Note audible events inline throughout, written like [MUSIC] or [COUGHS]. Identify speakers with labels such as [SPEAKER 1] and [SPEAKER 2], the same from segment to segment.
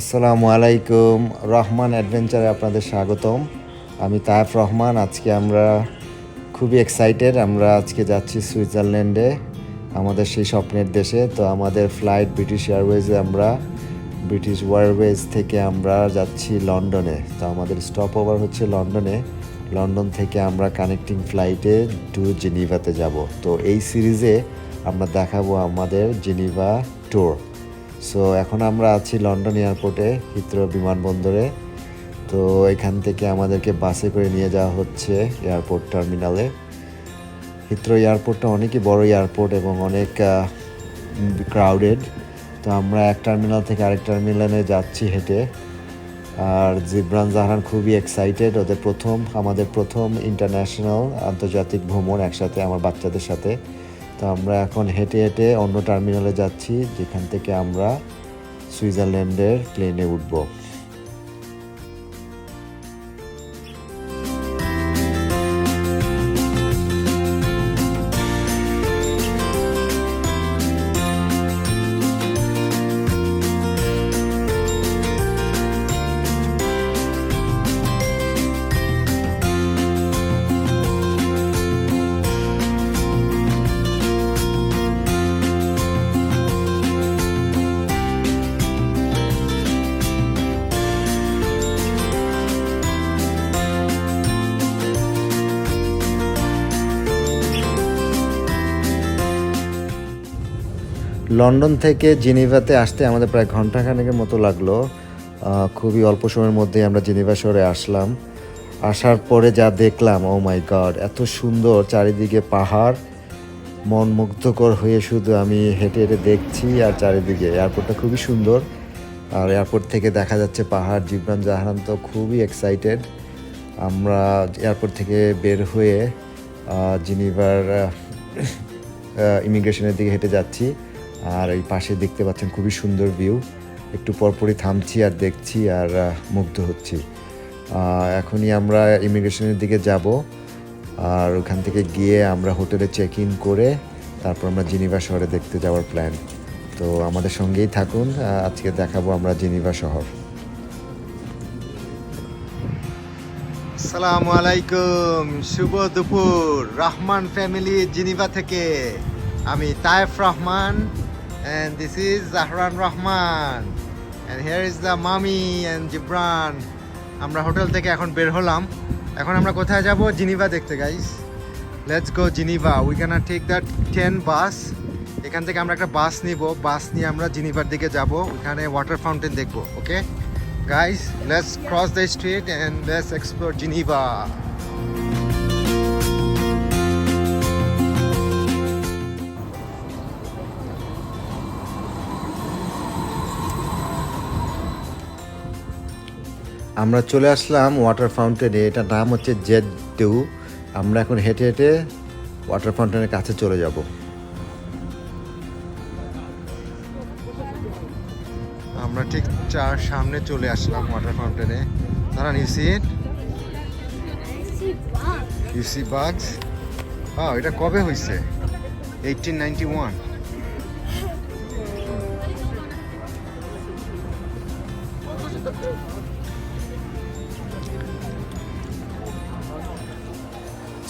[SPEAKER 1] আসসালামু আলাইকুম। রহমান অ্যাডভেঞ্চারে আপনাদের স্বাগতম। আমি তায়েফ রহমান। আজকে আমরা খুবই এক্সাইটেড আমরা আজকে যাচ্ছি সুইজারল্যান্ডে, আমাদের সেই স্বপ্নের দেশে। তো আমাদের ফ্লাইট ব্রিটিশ এয়ারওয়েজে আমরা ব্রিটিশ এয়ারওয়েজ থেকে আমরা যাচ্ছি লন্ডনে। তো আমাদের স্টপ ওভার হচ্ছে লন্ডনে। লন্ডন থেকে আমরা কানেক্টিং ফ্লাইটে টু জেনিভাতে যাব। তো এই সিরিজে আমরা দেখাবো আমাদের জেনিভা ট্যুর সো এখন আমরা আছি লন্ডন এয়ারপোর্টে হিথ্রো বিমানবন্দরে। তো এখান থেকে আমাদেরকে বাসে করে নিয়ে যাওয়া হচ্ছে এয়ারপোর্ট টার্মিনালে হিথ্রো এয়ারপোর্টটা অনেকই বড় এয়ারপোর্ট এবং অনেক ক্রাউডেড তো আমরা এক টার্মিনাল থেকে আরেক টার্মিনালে যাচ্ছি হেঁটে। আর জিব্রান জাহান খুবই এক্সাইটেড ওদের প্রথম, আমাদের প্রথম ইন্টারন্যাশনাল আন্তর্জাতিক ভ্রমণ একসাথে আমার বাচ্চাদের সাথে। তো আমরা এখন হেঁটে হেঁটে অন্য টার্মিনালে যাচ্ছি যেখান থেকে আমরা সুইজারল্যান্ডের প্লেনে উঠবো। লন্ডন থেকে জেনিভাতে আসতে আমাদের প্রায় ঘন্টাখানেকের মতো লাগল। খুবই অল্প সময়ের মধ্যে আমরা জেনিভা শহরে আসলাম। আসার পরে যা দেখলাম ও মাই গড এত সুন্দর চারিদিকে পাহাড়। মন মুগ্ধকর হয়ে শুধু আমি হেঁটে হেঁটে দেখছি আর চারিদিকে। এয়ারপোর্টটা খুবই সুন্দর। আর এয়ারপোর্ট থেকে দেখা যাচ্ছে পাহাড়, জিবরান জাহান তো খুবই এক্সাইটেড আমরা এয়ারপোর্ট থেকে বের হয়ে জেনিভার ইমিগ্রেশনের [COUGHS] দিকে হেঁটে যাচ্ছি। আর এই পাশে দেখতে পাচ্ছেন খুবই সুন্দর ভিউ। একটু পরপরই থামছি আর দেখছি আর মুগ্ধ হচ্ছি। এখনই আমরা ইমিগ্রেশনের দিকে যাব। আর ওখান থেকে গিয়ে আমরা হোটেলে চেক ইন করে তারপর আমরা জিনিভা শহরে দেখতে যাওয়ার প্ল্যান তো আমাদের সঙ্গেই থাকুন আজকে দেখাবো আমরা জিনিভা শহর।
[SPEAKER 2] আসসালামু আলাইকুম, শুভ দুপুর। রহমান ফ্যামিলি জিনিভা থেকে। আমি Tayef Rahman and this is Zahran Rahman and here is the mommy and Jibran আমরা হোটেল থেকে এখন বের হলাম। এখন আমরা কোথায় যাব? জিনিভা দেখতে guys let's go Geneva. We can take that ten bus এখান থেকে আমরা একটা বাস নিব। বাস নিয়ে আমরা জিনিভার দিকে যাব। ওখানে ওয়াটার ফাউন্টেন দেখব ওকে Guys, let's cross the street and let's explore Geneva.
[SPEAKER 1] আমরা চলে আসলাম ওয়াটার ফাউন্টেনে এটার নাম হচ্ছে জেড টু আমরা এখন হেঁটে হেঁটে ওয়াটার ফাউন্টেনের কাছে চলে যাব।
[SPEAKER 2] আমরা ঠিক চার সামনে চলে আসলাম ওয়াটার ফাউন্টেনে দাঁড়ান you see you see bugs হ্যাঁ এটা কবে হয়েছে এইটিন নাইনটি ওয়ান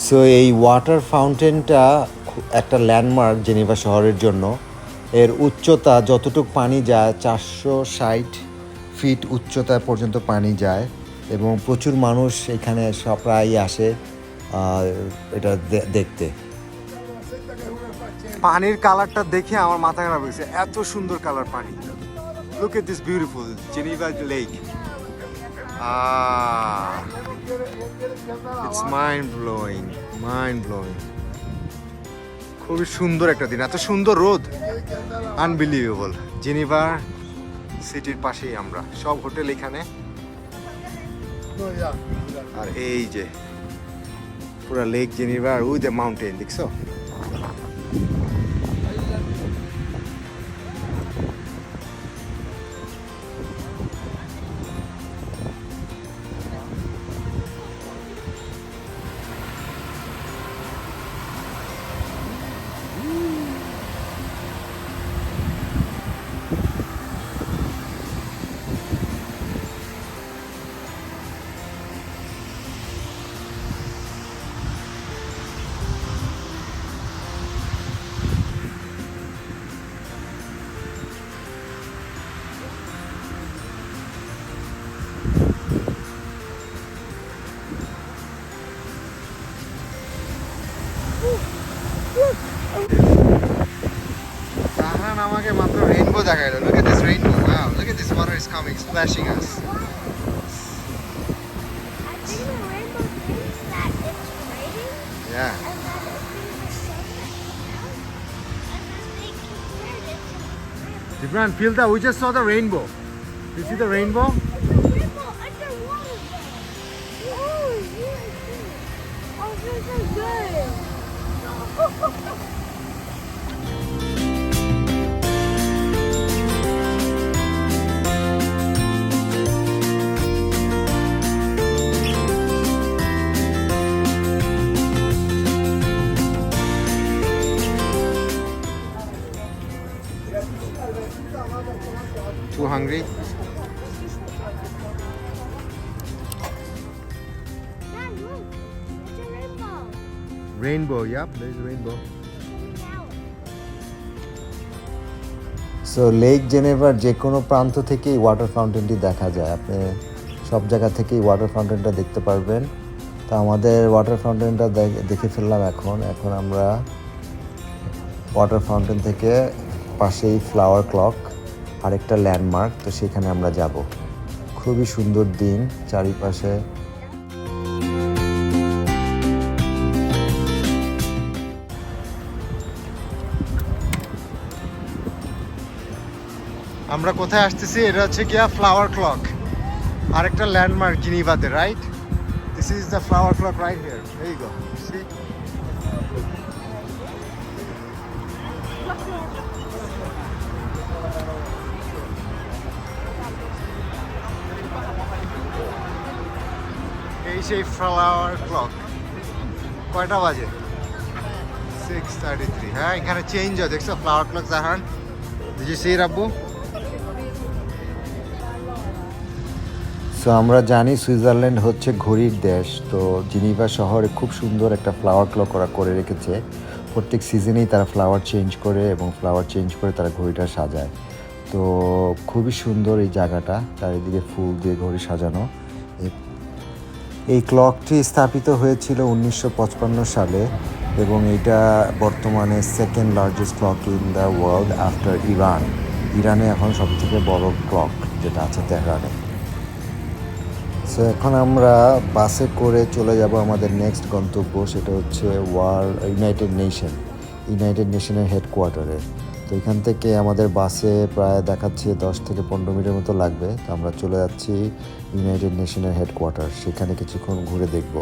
[SPEAKER 1] সো এই ওয়াটার ফাউন্টেনটা একটা ল্যান্ডমার্ক জেনিভা শহরের জন্য। এর উচ্চতা যতটুকু পানি যায় চারশো ষাট ফিট উচ্চতা পর্যন্ত পানি যায় এবং প্রচুর মানুষ এখানে সব প্রায়ই আসে এটা দেখতে।
[SPEAKER 2] পানির কালারটা দেখে আমার মাথা খারাপ হয়েছে। এত সুন্দর কালার পানি। Look at this beautiful Geneva lake Ah, it's mind blowing mind blowing খুবই সুন্দর একটা দিন, এত সুন্দর রোদ। আনবিলিভেবল জেনিভার সিটির পাশেই আমরা, সব হোটেল এখানে। আর এই যে, পুরা লেক জেনিভার উইথ উই দ্য মাউন্টেন দেখছ?
[SPEAKER 3] It to the
[SPEAKER 2] Gibran, feel that we just saw the rainbow. You see the rainbow
[SPEAKER 3] Rainbow,
[SPEAKER 2] yep, there is a rainbow.
[SPEAKER 1] So lake জেনেভার যে কোনো প্রান্ত থেকেই ওয়াটার ফাউন্টেনটি দেখা যায়। আপনি সব জায়গা থেকেই ওয়াটার ফাউন্টেনটা দেখতে পারবেন। তো আমাদের ওয়াটার ফাউন্টেনটা দেখে ফেললাম এখন। এখন আমরা ওয়াটার ফাউন্টেন থেকে পাশেই ফ্লাওয়ার ক্লক আরেকটা ল্যান্ডমার্ক তো সেখানে আমরা যাব। খুবই সুন্দর দিন চারিপাশে
[SPEAKER 2] আমরা কোথায় আসতেছি? এটা হচ্ছে গিয়া ফ্লাওয়ার ক্লক আরেকটা landmark জিনিভাতে right this is the flower clock right here এই গো এই সেই ফ্লাওয়ার ক্লক কয়টা বাজে? সিক্স থার্টি থ্রি হ্যাঁ এখানে চেঞ্জ হয়। দেখছ flower clock Jahan? Did you see
[SPEAKER 1] সো আমরা জানি সুইজারল্যান্ড হচ্ছে ঘড়ির দেশ। তো, জিনিভা শহরে খুব সুন্দর একটা ফ্লাওয়ার ক্লক ওরা করে রেখেছে। প্রত্যেক সিজনেই তারা ফ্লাওয়ার চেঞ্জ করে এবং ফ্লাওয়ার চেঞ্জ করে তারা ঘড়িটা সাজায়। তো, খুবই সুন্দর এই জায়গাটা, চারিদিকে ফুল দিয়ে ঘড়ি সাজানো। এই- ক্লকটি স্থাপিত হয়েছিল উনিশশো সালে এবং এটা বর্তমানে second largest clock in the world after Iran ইরানে এখন সবথেকে বড় ক্লক যেটা আছে তেহরানে। সো এখন আমরা বাসে করে চলে যাব আমাদের নেক্সট গন্তব্য, সেটা হচ্ছে ওয়ার্ল্ড ইউনাইটেড নেশন ইউনাইটেড নেশনের হেডকোয়ার্টারে তো এখান থেকে আমাদের বাসে প্রায় দেখাচ্ছে দশ থেকে পনেরো মিনিটের মতো লাগবে। তো আমরা চলে যাচ্ছি ইউনাইটেড নেশনের হেডকোয়ার্টার সেখানে কিছুক্ষণ ঘুরে দেখব।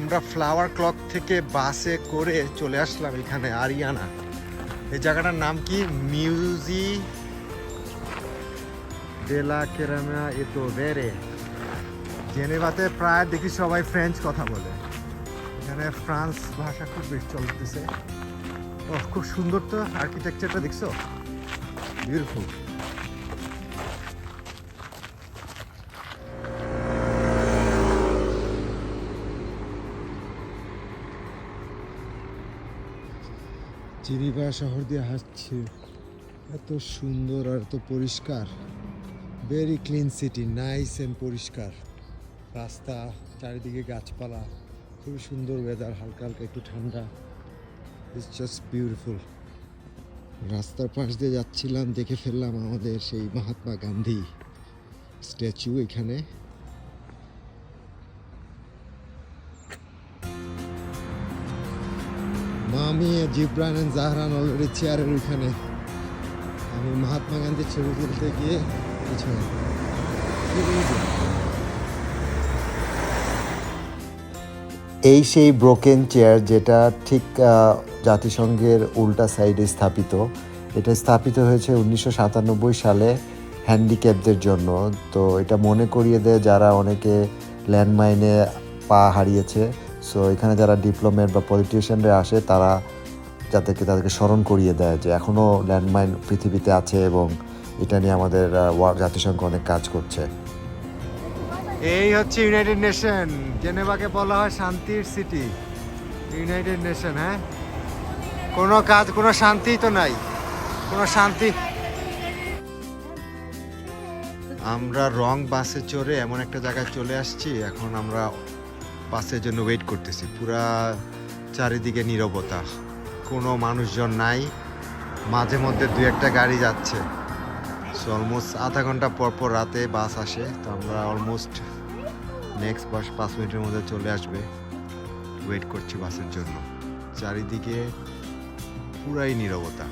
[SPEAKER 2] আমরা ফ্লাওয়ার ক্লক থেকে বাসে করে চলে আসলাম এখানে, আরিয়ানা। এই জায়গাটার নাম কি? মিউজি ডেলা কেরামা এতো ভেরে জেনেভাতে প্রায় দেখি সবাই ফ্রেঞ্চ কথা বলে। এখানে ফ্রান্স ভাষা খুব বেশি চলতেছে। ও খুব সুন্দর তো আর্কিটেকচারটা দেখছ? বিউটিফুল চিরিবা শহর দিয়ে হাসছে এত সুন্দর আর এত পরিষ্কার। Very clean city nice and পরিষ্কার। রাস্তা, চারিদিকে গাছপালা, খুবই সুন্দর ওয়েদার হালকা হালকা একটু ঠান্ডা। ইটস জাস্ট বিউটিফুল রাস্তার পাশ দিয়ে যাচ্ছিলাম, দেখে ফেললাম আমাদের সেই মহাত্মা গান্ধী। স্ট্যাচু এখানে। জিব্রান এন্ড জাহরান অলরেডি চেয়ারের ওইখানে। আমি মহাত্মা গান্ধীর ছবি তুলতে গিয়ে পিছনে।
[SPEAKER 1] এই সেই ব্রোকেন চেয়ার যেটা ঠিক জাতিসংঘের উল্টা সাইডে স্থাপিত। এটা স্থাপিত হয়েছে উনিশশো সাতানব্বই সালে হ্যান্ডিক্যাপদের জন্য। তো এটা মনে করিয়ে দেয় যারা অনেকে ল্যান্ডমাইনে পা হারিয়েছে। সো এখানে যারা ডিপ্লোমেট বা পলিটিশিয়ানরা আসে, তারা যাদেরকে, তাদেরকে স্মরণ করিয়ে দেয় যে এখনও ল্যান্ডমাইন পৃথিবীতে আছে এবং
[SPEAKER 4] এটা নিয়ে আমাদের জাতিসংঘ অনেক কাজ করছে।
[SPEAKER 1] এই হচ্ছে ইউনাইটেড নেশন জেনেভাকে বলা হয় শান্তির সিটি ইউনাইটেড নেশন হ্যাঁ? কোনো কাজ, কোনো শান্তি তো নাই। কোনো শান্তি। আমরা রং বাসে চড়ে এমন একটা জায়গায় চলে আসছি, এখন আমরা বাসের জন্য ওয়েট করতেছি। পুরা চারিদিকে নীরবতা। কোনো মানুষজন নাই। মাঝে মধ্যে দু একটা গাড়ি যাচ্ছে। সো অলমোস্ট আধা ঘণ্টা পর পর রাতে বাস আসে। তো আমরা অলমোস্ট নেক্সট বাস পাঁচ মিনিটের মধ্যে চলে আসবে। ওয়েট করছি বাসের জন্য। চারিদিকে পুরাই নীরবতা।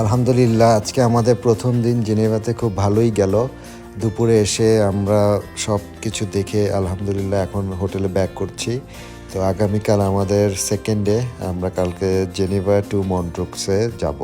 [SPEAKER 4] আলহামদুলিল্লাহ, আজকে আমাদের প্রথম দিন জেনেভাতে খুব ভালোই গেল। দুপুরে এসে আমরা সব কিছু দেখে আলহামদুলিল্লাহ এখন হোটেলে ব্যাক করছি। তো আগামীকাল আমাদের সেকেন্ড আমরা কালকে জেনেভা টু মন্ট্রুক্সে যাব।